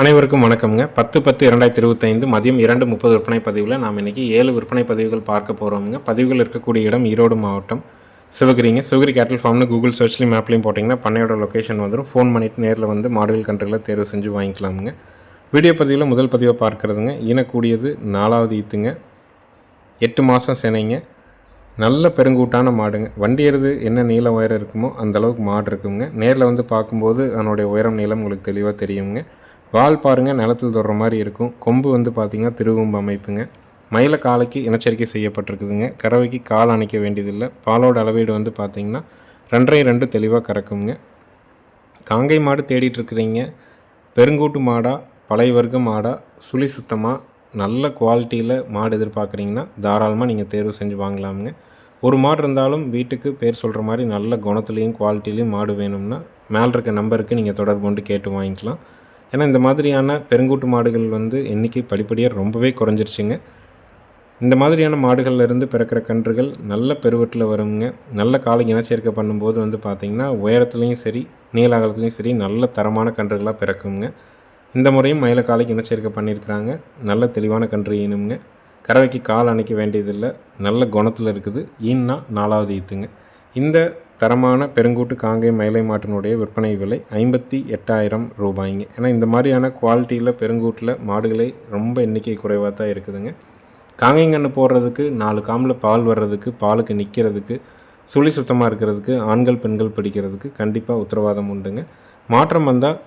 அனைவருக்கும் வணக்கம்ங்க. பத்து பத்து இரண்டாயிரத்தி இருபத்தைந்து மதியம் இரண்டு முப்பது விற்பனை பதிவில் நாம் இன்றைக்கி ஏழு விற்பனை பதிவுகள் பார்க்க போகிறோமுங்க பதிவுகள் இருக்கக்கூடிய இடம் ஈரோடு மாவட்டம். சிவகிரிங்க. சிவகிரி கேட்டல் ஃபார்ம்னு கூகுள் சர்ச்லையும் மேப்லேயும் போட்டிங்கன்னா பண்ணையோட லொக்கேஷன் வந்துடும் ஃபோன் பண்ணிவிட்டு நேரில் வந்து மாடுவில் கண்ட்ரியில் தேர்வு செஞ்சு வாங்கிக்கலாமுங்க. வீடியோ பதிவில் முதல் பதிவை பார்க்குறதுங்க. ஈனக்கூடியது நாலாவது ஈத்துங்க. எட்டு மாதம் சினைங்க. நல்ல பெருங்கூட்டான மாடுங்க. வண்டி எருது என்ன நீளம் உயரம் இருக்குமோ அந்த அளவுக்கு மாடு இருக்குங்க. நேரில் வந்து பார்க்கும்போது அதனுடைய உயரம் நீளம் உங்களுக்கு தெளிவாக தெரியுங்க. வால் பாருங்கள் நிலத்தில் தொடுற மாதிரி இருக்கும். கொம்பு வந்து பார்த்திங்கன்னா திருகொம்பு அமைப்புங்க. மயில காலைக்கு இனச்சரிக்கை செய்யப்பட்டிருக்குதுங்க. கறவைக்கு கால் அணைக்க வேண்டியதில்லை. பாலோட அளவீடு வந்து பார்த்திங்கன்னா ரெண்டரை ரெண்டு தெளிவாக கறக்குங்க. காங்கை மாடு தேடிட்டுருக்குறீங்க பெருங்கூட்டு மாடா பழைய வர்க்க மாடா சுழி சுத்தமாக நல்ல குவாலிட்டியில் மாடு எதிர்பார்க்குறீங்கன்னா தாராளமாக நீங்கள் தேர்வு செஞ்சு வாங்கலாமுங்க. ஒரு மாடு இருந்தாலும் வீட்டுக்கு பேர் சொல்கிற மாதிரி நல்ல குணத்துலேயும் குவாலிட்டிலையும் மாடு வேணும்னா மேலே இருக்க நம்பருக்கு நீங்கள் தொடர்பு கொண்டு கேட்டு வாங்கிக்கலாம். ஏன்னா இந்த மாதிரியான பெருங்கூட்டு மாடுகள் வந்து எண்ணிக்கை படிப்படியாக ரொம்பவே குறைஞ்சிருச்சுங்க. இந்த மாதிரியான மாடுகள்ல இருந்து பிறக்கிற கன்றுகள் நல்ல பெருவட்டில் வருங்க. நல்ல காலை இனச்சேர்க்கை பண்ணும்போது வந்து பார்த்திங்கன்னா உயரத்துலேயும் சரி நீள அகலத்துலேயும் சரி நல்ல தரமான கன்றுகளாக பிறக்குங்க. இந்த முறையும் மயில காலைக்கு இனச்சேர்க்கை பண்ணியிருக்கிறாங்க. நல்ல தெளிவான கன்று ஈனுங்க. கறவைக்கு கால் அணைக்க வேண்டியதில்லை. நல்ல குணத்தில் இருக்குது. ஈன்னா நாலாவது ஈத்துங்க. இந்த தரமான பெருங்கூட்டு காங்கை மயிலை மாட்டினுடைய விற்பனை விலை ஐம்பத்தி எட்டாயிரம் ரூபாய்ங்க. ஏன்னா இந்த மாதிரியான குவாலிட்டியில் பெருங்கூட்டில் மாடுகளே ரொம்ப எண்ணிக்கை குறைவாக தான் இருக்குதுங்க. காங்கைங்கன்று போடுறதுக்கு நாலு காம்பில் பால் வர்றதுக்கு பாலுக்கு நிற்கிறதுக்கு சுழி சுத்தமாக இருக்கிறதுக்கு ஆண்கள் பெண்கள் பிடிக்கிறதுக்கு கண்டிப்பாக உத்தரவாதம் உண்டுங்க. மாற்றம் வந்தால்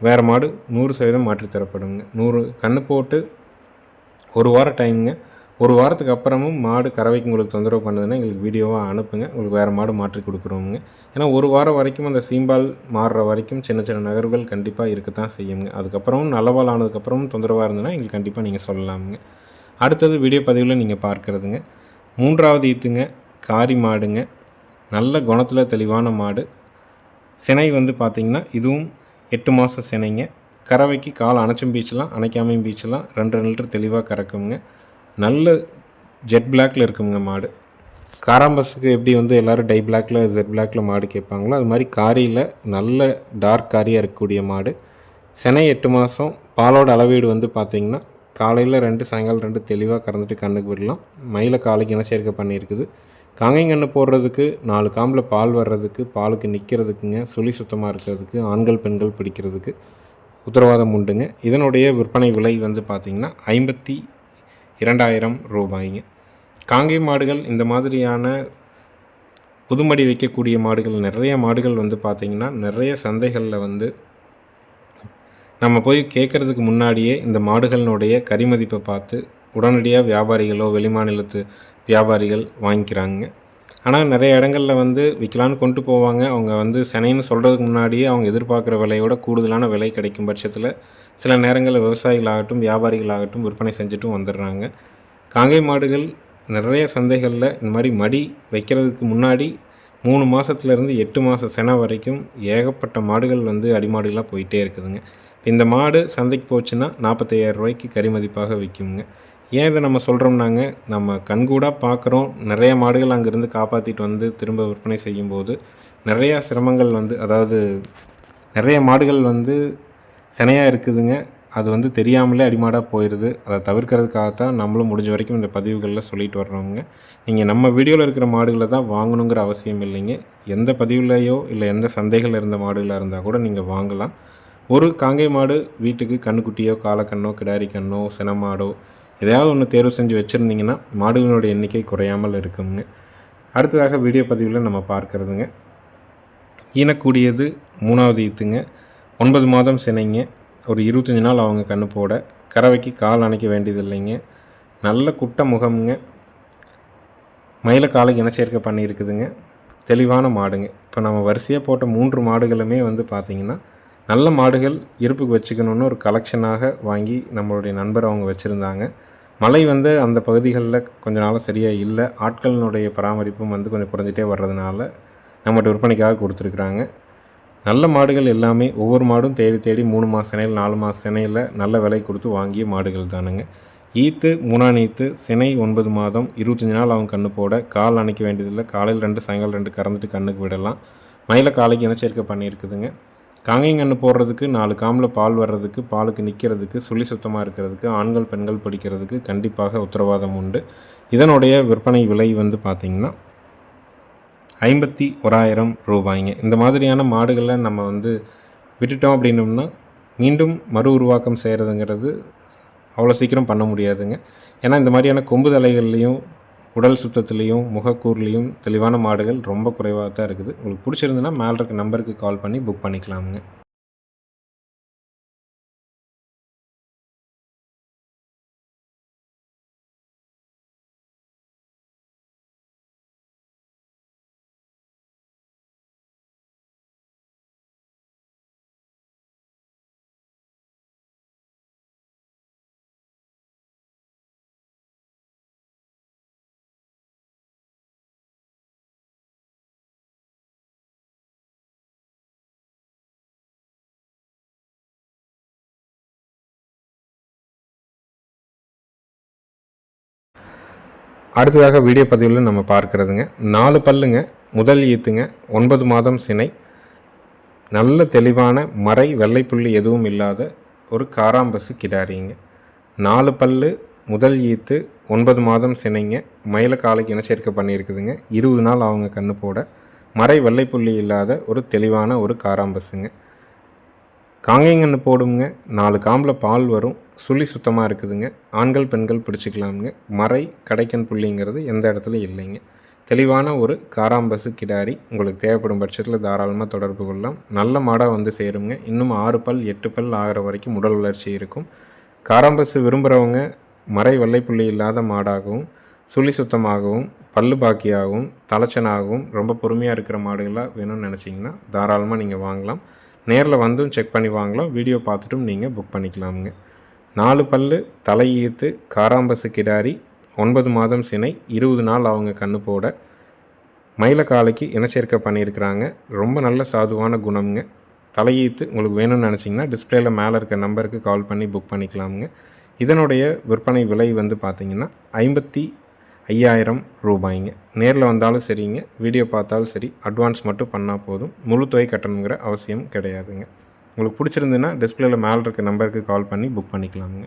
வேறு மாடு நூறு சதவீதம் மாற்றி தரப்படுங்க நூறு கன்று போட்டு ஒரு வாரம் டைமுங்க ஒரு வாரத்துக்கு அப்புறமும் மாடு கறவைக்கு உங்களுக்கு தொந்தரவு பண்ணுதுன்னா எங்களுக்கு வீடியோவாக அனுப்புங்க. உங்களுக்கு வேறு மாடு மாற்றி கொடுக்குறோமுங்க. ஏன்னா ஒரு வாரம் வரைக்கும் அந்த சீம்பால் மாறுற வரைக்கும் சின்ன சின்ன நகர்வுகள் கண்டிப்பாக இருக்கத்தான் செய்யுங்க. அதுக்கப்புறமும் நல்லவால் ஆனதுக்கப்புறமும் தொந்தரவாக இருந்ததுன்னா எங்களுக்கு கண்டிப்பாக நீங்கள் சொல்லலாமுங்க. அடுத்தது வீடியோ பதிவில் நீங்கள் பார்க்குறதுங்க. மூன்றாவது ஈத்துங்க காரி மாடுங்க. நல்ல குணத்தில் தெளிவான மாடு. சினை வந்து பார்த்திங்கன்னா இதுவும் எட்டு மாதம் சினைங்க. கறவைக்கு கால் அணைச்சும் பீச்செலாம் அணைக்காமையும் பீச்செலாம் ரெண்டு ரெண்டு லிட்டர் தெளிவாக கறக்குங்க. நல்ல ஜெட் பிளாக்ல இருக்குங்க மாடு. காராம்பஸுக்கு எப்படி வந்து எல்லோரும் டை பிளாக்ல ஜெட் பிளாக்ல மாடு கேட்பாங்களோ அது மாதிரி காரியில் நல்ல டார்க் காரியாக இருக்கக்கூடிய மாடு. செனை எட்டு மாதம் பாலோட அளவீடு வந்து பார்த்திங்கன்னா காலையில் ரெண்டு சாயங்காலம் ரெண்டு தெளிவாக கறந்துட்டு கண்ணுக்கு விடலாம். மயில காலைக்கு இனச்சேர்க்கை பண்ணியிருக்குது. காங்கைங்கன்று போடுறதுக்கு நாலு காம்பில் பால் வர்றதுக்கு பாலுக்கு நிற்கிறதுக்குங்க சுழி சுத்தமாக இருக்கிறதுக்கு ஆண்கள் பெண்கள் பிடிக்கிறதுக்கு உத்தரவாதம் உண்டுங்க. இதனுடைய விற்பனை விலை வந்து பார்த்திங்கன்னா ஐம்பத்தி இரண்டாயிரம் ரூபாய்ங்க. காங்கை மாடுகள் இந்த மாதிரியான புதுமடி வைக்கக்கூடிய மாடுகள் நிறைய மாடுகள் வந்து பார்த்திங்கன்னா நிறைய சந்தைகளில் வந்து நம்ம போய் கேட்குறதுக்கு முன்னாடியே இந்த மாடுகளினுடைய கரிமதிப்பை பார்த்து உடனடியாக வியாபாரிகளோ வெளிமாநிலத்து வியாபாரிகள் வாங்கிக்கிறாங்க. ஆனால் நிறைய இடங்களில் வந்து விற்கலான்னு கொண்டு போவாங்க. அவங்க வந்து செனைன்னு சொல்கிறதுக்கு முன்னாடியே அவங்க எதிர்பார்க்குற விலையோட கூடுதலான விலை கிடைக்கும் பட்சத்தில் சில நேரங்களில் விவசாயிகளாகட்டும் வியாபாரிகளாகட்டும் விற்பனை செஞ்சுட்டும் வந்துடுறாங்க. காங்கை மாடுகள் நிறைய சந்தைகளில் இந்த மாதிரி மடி வைக்கிறதுக்கு முன்னாடி மூணு மாதத்துலேருந்து எட்டு மாத செனை வரைக்கும் ஏகப்பட்ட மாடுகள் வந்து அடிமாடுகளாக போயிட்டே இருக்குதுங்க. இந்த மாடு சந்தைக்கு போச்சுன்னா நாற்பத்தையாயிரம் ரூபாய்க்கு கரிமதிப்பாக விற்குங்க. ஏன் இதை நம்ம சொல்கிறோம்னாங்க நம்ம கண்கூடாக பார்க்குறோம். நிறைய மாடுகள் அங்கேருந்து காப்பாற்றிட்டு வந்து திரும்ப விற்பனை செய்யும்போது நிறையா சிரமங்கள் வந்து அதாவது நிறைய மாடுகள் வந்து சினையாக இருக்குதுங்க. அது வந்து தெரியாமலே அடிமாடாக போயிடுது அதை தவிர்க்கிறதுக்காகத்தான் நம்மளும் முடிஞ்ச வரைக்கும் இந்த பதிவுகளில் சொல்லிட்டு வர்றோங்க. நீங்கள் நம்ம வீடியோவில் இருக்கிற மாடுகளை தான் வாங்கணுங்கிற அவசியம் இல்லைங்க. எந்த பதிவுலையோ இல்லை எந்த சந்தைகள் இருந்த மாடுகளாக இருந்தால் கூட நீங்கள் வாங்கலாம். ஒரு காங்கை மாடு வீட்டுக்கு கண்ணுக்குட்டியோ காலக்கண்ணோ கிடாரி கண்ணோ சினமாடோ எதையாவது ஒன்று தேர்வு செஞ்சு வச்சுருந்தீங்கன்னா மாடுகளோட எண்ணிக்கை குறையாமல் இருக்குங்க. அடுத்ததாக வீடியோ பதிவில் நம்ம பார்க்குறதுங்க. ஈனக்கூடியது மூணாவது ஈத்துங்க. ஒன்பது மாதம் சினைங்க. ஒரு இருபத்தஞ்சி நாள் அவங்க கண்ணு போட. கறவைக்கு கால் அணைக்க வேண்டியதில்லைங்க. நல்ல குட்ட முகமுங்க. மயில காலை இனச்சேர்க்கை பண்ணியிருக்குதுங்க. தெளிவான மாடுங்க. இப்போ நம்ம வரிசையாக போட்ட மூன்று மாடுகளுமே வந்து பார்த்திங்கன்னா நல்ல மாடுகள் இருப்புக்கு வச்சுக்கணுன்னு ஒரு கலெக்ஷனாக வாங்கி நம்மளுடைய நண்பர் அவங்க வச்சுருந்தாங்க. மழை வந்து அந்த பகுதிகளில் கொஞ்ச நாளாக சரியாக இல்லை. ஆட்களினுடைய பராமரிப்பும் வந்து கொஞ்சம் குறைஞ்சிட்டே வர்றதுனால நம்மகிட்ட விற்பனைக்காக கொடுத்துருக்குறாங்க. நல்ல மாடுகள் எல்லாமே ஒவ்வொரு மாடும் தேடி தேடி மூணு மாத சினையில் நாலு மாத சினையில் நல்ல விலை கொடுத்து வாங்கிய மாடுகள் தானுங்க. ஈத்து மூணாம் ஈத்து சினை ஒன்பது மாதம் இருபத்தஞ்சி நாள் அவங்க கண்ணு போட. கால் அணைக்க வேண்டியதில்லை. காலையில் ரெண்டு சாயங்காலம் ரெண்டு கறந்துட்டு கண்ணுக்கு விடலாம். மயில காலைக்கு இனச்சேர்க்கை பண்ணியிருக்குதுங்க. காங்கைங்கன்று போடுறதுக்கு நாலு காமில் பால் வர்றதுக்கு பாலுக்கு நிற்கிறதுக்கு சுழி சுத்தமாக இருக்கிறதுக்கு ஆண்கள் பெண்கள் பிடிக்கிறதுக்கு கண்டிப்பாக உத்தரவாதம் உண்டு. இதனுடைய விற்பனை விலை வந்து பார்த்திங்கன்னா ஐம்பத்தி ஓராயிரம் ரூபாய்ங்க. இந்த மாதிரியான மாடுகளை நம்ம வந்து விட்டுட்டோம் அப்படின்னோம்னா மீண்டும் மறு உருவாக்கம் செய்கிறதுங்கிறது அவ்வளோ சீக்கிரம் பண்ண முடியாதுங்க. ஏன்னா இந்த மாதிரியான கொம்பு தலைகள்லேயும் உடல் சுத்தத்துலேயும் முகக்கூர்லேயும் தெளிவான மாடுகள் ரொம்ப குறைவாக தான் இருக்குது. உங்களுக்கு பிடிச்சிருந்துன்னா மேலே இருக்க நம்பருக்கு கால் பண்ணி புக் பண்ணிக்கலாமுங்க. அடுத்ததாக வீடியோ பதிவில் நம்ம பார்க்குறதுங்க. நாலு பல்லுங்க முதல் ஈத்துங்க ஒன்பது மாதம் சினை நல்ல தெளிவான மறை வெள்ளைப்புள்ளி எதுவும் இல்லாத ஒரு காராம்பசு கிடாரிங்க. நாலு பல்லு முதல் ஈத்து ஒன்பது மாதம் சினைங்க மயில காலைக்கு இனச்சேர்க்கை பண்ணியிருக்குதுங்க. இருபது நாள் அவங்க கண்ணு போட. மறை வெள்ளைப்புள்ளி இல்லாத ஒரு தெளிவான ஒரு காராம்பசுங்க. காங்கைங்கன்னு போடுங்க நாலு காம்பில் பால் வரும் சுழி சுத்தமாக இருக்குதுங்க. ஆண்கள் பெண்கள் பிடிச்சிக்கலாமுங்க. மறை கடைக்கன் புள்ளிங்கிறது எந்த இடத்துல இல்லைங்க. தெளிவான ஒரு காராம்பசு கிடாரி உங்களுக்கு தேவைப்படும் பட்சத்தில் தாராளமாக தொடர்பு கொள்ளலாம். நல்ல மாடாக வந்து சேருங்க. இன்னும் ஆறு பல் எட்டு பல் ஆகிற வரைக்கும் உடல் வளர்ச்சி இருக்கும். காராம்பசு விரும்புகிறவங்க மறை வெள்ளைப்புள்ளி இல்லாத மாடாகவும் சுழி சுத்தமாகவும் பல்லு பாக்கியாகவும் தலைச்சனாகவும் ரொம்ப பொறுமையாக இருக்கிற மாடுகளாக வேணும்னு நினச்சிங்கன்னா தாராளமாக நீங்கள் வாங்கலாம். நேரில் வந்தும் செக் பண்ணி வாங்கலாம். வீடியோ பார்த்துட்டும் நீங்கள் புக் பண்ணிக்கலாமுங்க. நாலு பல்லு தலையீத்து காராம்பசு கிடாரி ஒன்பது மாதம் சினை இருபது நாள் அவங்க கண்ணு போட மயிலக்காலைக்கு இனச்சேர்க்கை பண்ணியிருக்கிறாங்க. ரொம்ப நல்ல சாதுவான குணம்ங்க. தலையீத்து உங்களுக்கு வேணும்னு நினச்சிங்கன்னா டிஸ்பிளேயில் மேலே இருக்க நம்பருக்கு கால் பண்ணி புக் பண்ணிக்கலாமுங்க. இதனுடைய விற்பனை விலை வந்து பார்த்திங்கன்னா ஐம்பத்தி ஐயாயிரம் ரூபாய்ங்க. நேரில் வந்தாலும் சரிங்க. வீடியோ பார்த்தாலும் சரி. அட்வான்ஸ் மட்டும் பண்ணால் போதும். முழு தொகை கட்டணுங்கிற அவசியம் கிடையாதுங்க. உங்களுக்கு பிடிச்சிருந்துன்னா டிஸ்பிளேயில் மேலே இருக்க நம்பருக்கு கால் பண்ணி புக் பண்ணிக்கலாமுங்க.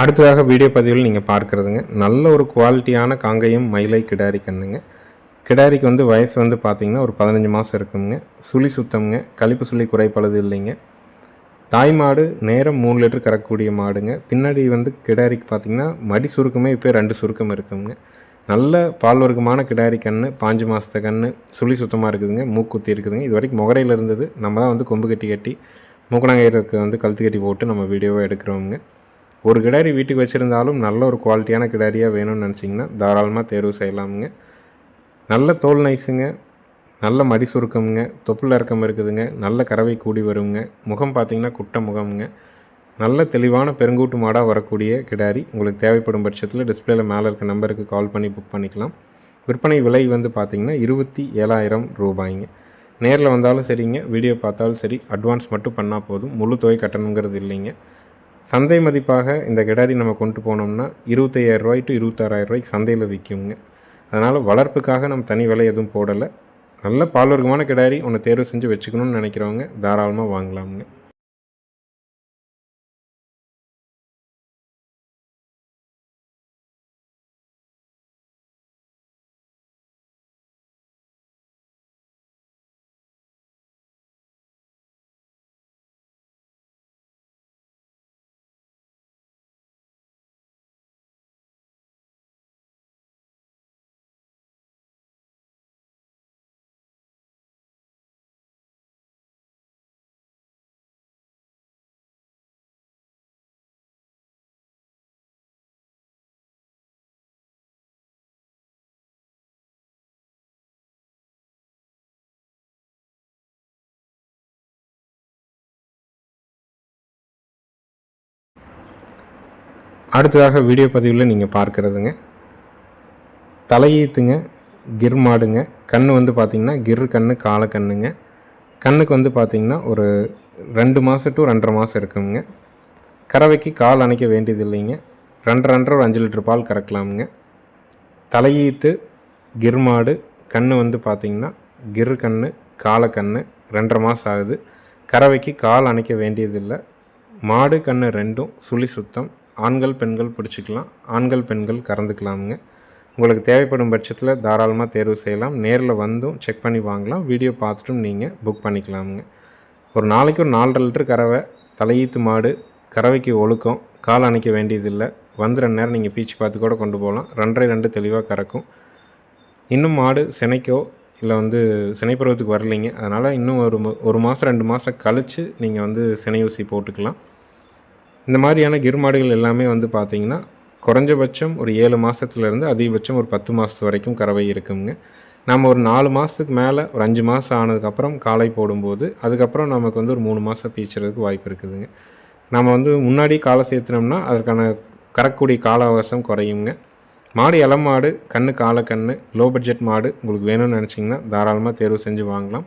அடுத்ததாக வீடியோ பதிவில் நீங்கள் பார்க்குறதுங்க. நல்ல ஒரு குவாலிட்டியான காங்கையும் மயிலை கிடாரி கண்ணுங்க. கிடாரிக்கு வந்து வயசு வந்து பார்த்திங்கன்னா ஒரு பதினஞ்சு மாதம் இருக்குங்க. சுழி சுத்தம்ங்க. கழிப்பு சுழி குறைப்பளது இல்லைங்க. தாய் மாடு நேரம் மூணு லிட்டர் கறக்கக்கூடிய மாடுங்க. பின்னாடி வந்து கிடாரிக்கு பார்த்திங்கன்னா மடி சுருக்கமே இப்போ ரெண்டு சுருக்கம் இருக்குங்க. நல்ல பால் வர்க்கமான கிடாரி கன்று பாஞ்சு மாதத்த கன்று சுழி சுத்தமாக இருக்குதுங்க. மூக்குத்தி இருக்குதுங்க. இது வரைக்கும் முகரையில் இருந்தது. நம்ம தான் வந்து கொம்பு கட்டி கட்டி மூக்கணாங்கயிறுக்கு வந்து கழுத்து கட்டி போட்டு நம்ம வீடியோவை எடுக்கிறோங்க ஒரு கிடாரி வீட்டுக்கு வச்சுருந்தாலும் நல்ல ஒரு குவாலிட்டியான கிடாரியாக வேணும்னு நினச்சிங்கன்னா தாராளமாக தேர்வு செய்யலாமுங்க. நல்ல தோல் நைஸுங்க. நல்ல மடி சுருக்கமுங்க. தொப்புள் இறக்கம் இருக்குதுங்க. நல்ல கறவை கூடி வருங்க. முகம் பார்த்திங்கன்னா குட்டை முகமுங்க. நல்ல தெளிவான பெருங்கூட்டு மாடாக வரக்கூடிய கிடாரி உங்களுக்கு தேவைப்படும் பட்சத்தில் டிஸ்பிளேல மேலே இருக்க நம்பருக்கு கால் பண்ணி புக் பண்ணிக்கலாம். விற்பனை விலை வந்து பார்த்திங்கன்னா இருபத்தி ஏழாயிரம் ரூபாய்ங்க. நேரில் வந்தாலும் சரிங்க. வீடியோ பார்த்தாலும் சரி. அட்வான்ஸ் மட்டும் பண்ணால் போதும். முழு தொகை கட்டணுங்கிறது இல்லைங்க. சந்தை மதிப்பாக இந்த கிடாரி நம்ம கொண்டு போனோம்னா இருபத்தையாயிரம் ரூபாய் டு இருபத்தாறாயிரம் ரூபாய்க்கு சந்தையில் விற்குங்க அதனால் வளர்ப்புக்காக நம்ம தனி விலை எதுவும் போடலை. நல்ல பால்வர்க்கமான கிடாரி ஒன்று தேர்வு செஞ்சு வச்சுக்கணும்னு நினைக்கிறவங்க தாராளமாக வாங்கலாமுங்க. அடுத்ததாக வீடியோ பதிவில் நீங்கள் பார்க்குறதுங்க. தலையீத்துங்க கிர் மாடுங்க. கண் வந்து பார்த்திங்கன்னா கிர் கண் கால கண்ணுங்க. கண்ணுக்கு வந்து பார்த்திங்கன்னா ஒரு ரெண்டு மாதம் டு ரெண்டரை மாதம் இருக்குங்க. கறவைக்கு கால் அணைக்க வேண்டியது இல்லைங்க ரெண்டு ரெண்டரை ஒரு அஞ்சு லிட்டர் பால் கறக்கலாமுங்க. தலையீத்து கிர் மாடு கண் வந்து பார்த்திங்கன்னா கிர் கண் கால கண் ரெண்டரை மாதம் ஆகுது. கறவைக்கு கால் அணைக்க வேண்டியதில்லை. மாடு கண் ரெண்டும் சுழி சுத்தம். ஆண்கள் பெண்கள் பிடிச்சிக்கலாம். ஆண்கள் பெண்கள் கறந்துக்கலாமுங்க. உங்களுக்கு தேவைப்படும் பட்சத்தில் தாராளமாக தேர்வு செய்யலாம். நேரில் வந்தும் செக் பண்ணி வாங்கலாம். வீடியோ பார்த்துட்டும் நீங்கள் புக் பண்ணிக்கலாமுங்க. ஒரு நாளைக்கு ஒரு நாலரை லிட்டர் கறவை தலையீத்து மாடு கறவைக்கு ஒழுக்கம் கால் அணைக்க வேண்டியதில்லை. வந்து ரெண்டு நேரம் நீங்கள் பீச்சு பார்த்து கூட கொண்டு போகலாம். ரெண்டரை ரெண்டு தெளிவாக கறக்கும். இன்னும் மாடு சினைக்கோ இல்லை வந்து சினைப்பருவத்துக்கு வரலைங்க. அதனால் இன்னும் ஒரு ஒரு மாதம் ரெண்டு மாதம் கழித்து நீங்கள் வந்து சினை ஊசி போட்டுக்கலாம். இந்த மாதிரியான கிர் மாடுகள் எல்லாமே வந்து பார்த்திங்கன்னா குறைஞ்சபட்சம் ஒரு ஏழு மாதத்துலேருந்து அதிகபட்சம் ஒரு பத்து மாதத்து வரைக்கும் கறவை இருக்குங்க. நம்ம ஒரு நாலு மாதத்துக்கு மேலே ஒரு அஞ்சு மாதம் ஆனதுக்கப்புறம் காலை போடும்போது அதுக்கப்புறம் நமக்கு வந்து ஒரு மூணு மாதம் பீச்சுறதுக்கு வாய்ப்பு இருக்குதுங்க. நம்ம வந்து முன்னாடி காலை சேர்த்துனோம்னா அதற்கான கறக்கூடிய கால அவகாசம் குறையுங்க. மாடு இளம் மாடு கண்ணு காலை கண்ணு லோ பட்ஜெட் மாடு உங்களுக்கு வேணும்னு நினச்சிங்கன்னா தாராளமாக தேர்வு செஞ்சு வாங்கலாம்.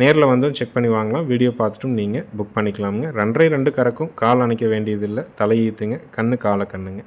நேரில் வந்தும் செக் பண்ணி வாங்கலாம். வீடியோ பார்த்துட்டும் நீங்கள் புக் பண்ணிக்கலாமுங்க. ரெண்டரை ரெண்டு கறக்கும். கால் அணைக்க வேண்டியதில்லை. தலையீத்துங்க கண்ணு காலை கண்ணுங்க.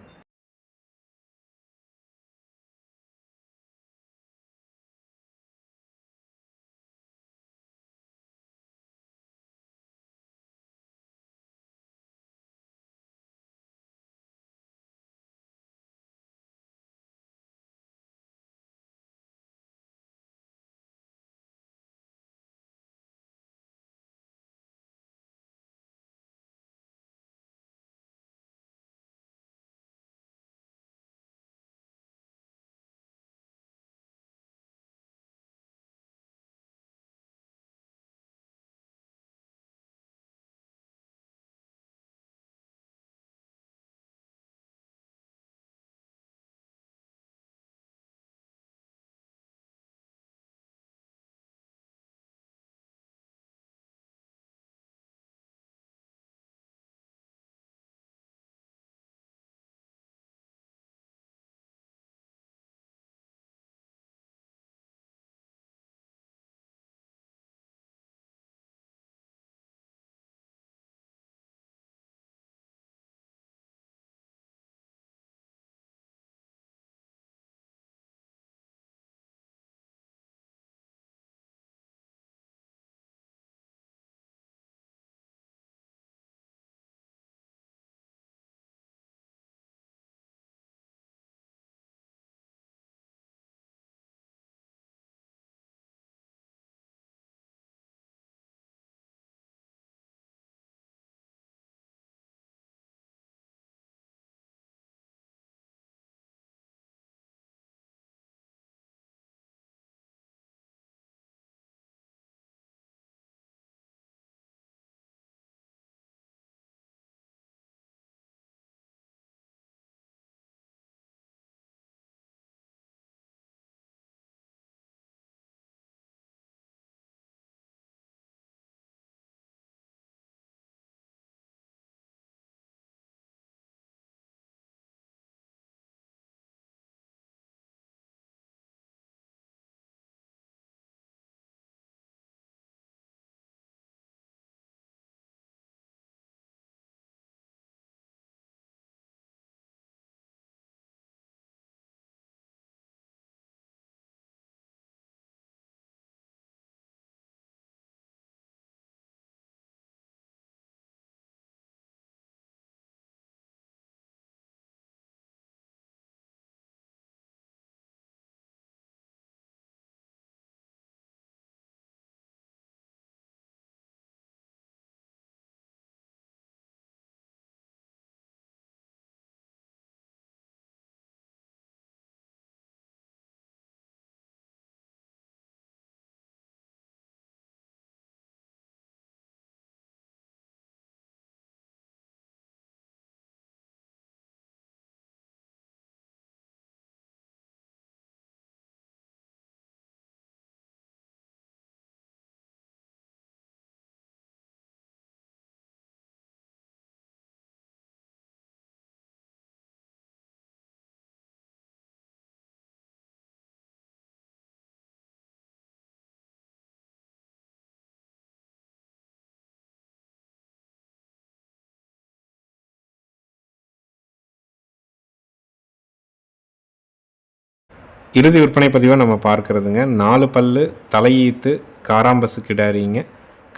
இறுதி விற்பனை பதிவாக நம்ம பார்க்குறதுங்க. நாலு பல்லு தலையீத்து காராம்பசு கிடாரிங்க.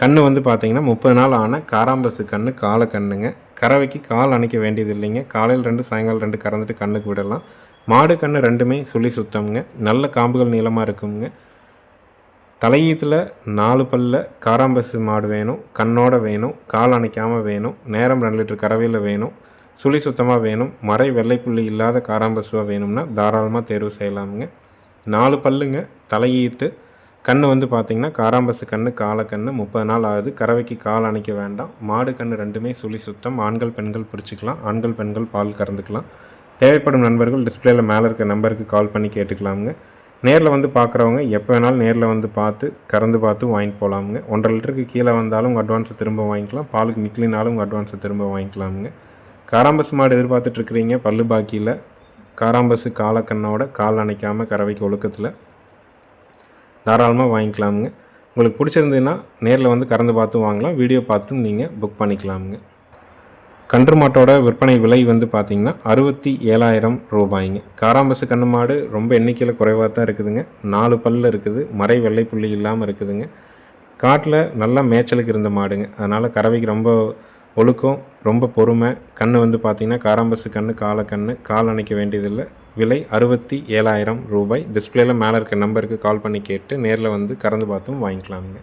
கண்ணு வந்து பார்த்தீங்கன்னா முப்பது நாள் ஆன காராம்பசு கண்ணு காலை கண்ணுங்க. கறவைக்கு கால் அணைக்க வேண்டியது இல்லைங்க. காலையில் ரெண்டு சாயங்காலம் ரெண்டு கறந்துட்டு கண்ணுக்கு விடலாம். மாடு கண்ணு ரெண்டுமே சுழி சுத்தம்ங்க. நல்ல காம்புகள் நீளமாக இருக்குங்க. தலையீத்தில் நாலு பல்ல காராம்பசு மாடு வேணும். கண்ணோட வேணும். கால் அணைக்காமல் வேணும். நேரம் ரெண்டு லிட்டர் கறவையில் வேணும். சுழி சுத்தமாக வேணும். மறை வெள்ளைப்புள்ளி இல்லாத காராம்பசுவாக வேணும்னா தாராளமாக தேர்வு செய்யலாமுங்க. நாலு பல்லுங்க தலையீத்து. கண் வந்து பார்த்திங்கன்னா காராம்பசு கண்ணு காலக்கண்ணு முப்பது நாள் ஆகுது. கறவைக்கு கால் அணைக்க வேண்டாம். மாடு கண் ரெண்டுமே சுழி சுத்தம். ஆண்கள் பெண்கள் பிடிச்சிக்கலாம். ஆண்கள் பெண்கள் பால் கறந்துக்கலாம். தேவைப்படும் நண்பர்கள் டிஸ்பிளேயில் மேலே இருக்க நம்பருக்கு கால் பண்ணி கேட்டுக்கலாமுங்க. நேரில் வந்து பார்க்குறவங்க எப்போ வேணாலும் நேரில் வந்து பார்த்து கறந்து பார்த்து வாங்கிட்டு போகலாமுங்க ஒன்றரை லிட்டருக்கு கீழே வந்தாலும் அட்வான்ஸை திரும்ப வாங்கிக்கலாம். பாலுக்கு நிக்கலினாலும் அட்வான்ஸை திரும்ப வாங்கிக்கலாமுங்க. காராம்பஸ் மாடு எதிர்பார்த்துட்ருக்குறீங்க பல்லு பாக்கியில். காராம்பஸ் காலக்கண்ணோட கால் அணைக்காமல் கறவைக்கு ஒழுக்கத்தில். தாராளமாக வாங்கிக்கலாமுங்க. உங்களுக்கு பிடிச்சிருந்ததுன்னா நேரில் வந்து கறந்து பார்த்து வாங்கலாம் வீடியோ பார்த்துட்டும் நீங்கள் புக் பண்ணிக்கலாமுங்க. கன்று மாட்டோட விற்பனை விலை வந்து பார்த்திங்கன்னா அறுபத்தி ஏழாயிரம் ரூபாய்ங்க. காராம்பசு கன்று மாடு ரொம்ப எண்ணிக்கையில் குறைவாக தான் இருக்குதுங்க. நாலு பல்லு இருக்குது மறை வெள்ளை புள்ளி இல்லாமல் இருக்குதுங்க. காட்டில் நல்லா மேய்ச்சலுக்கு இருந்த மாடுங்க. அதனால் கறவைக்கு ரொம்ப ஒழுக்கம் ரொம்ப பொறுமை. கண் வந்து பார்த்திங்கன்னா காராம்பசு கண் காலை கன்று கால் அணைக்க வேண்டியதில்லை. விலை அறுபத்தி ஏழாயிரம் ரூபாய். டிஸ்பிளேயில் மேலே இருக்க நம்பருக்கு கால் பண்ணி கேட்டு நேரில் வந்து கறந்து பார்த்தும் வாங்கிக்கலாமுங்க.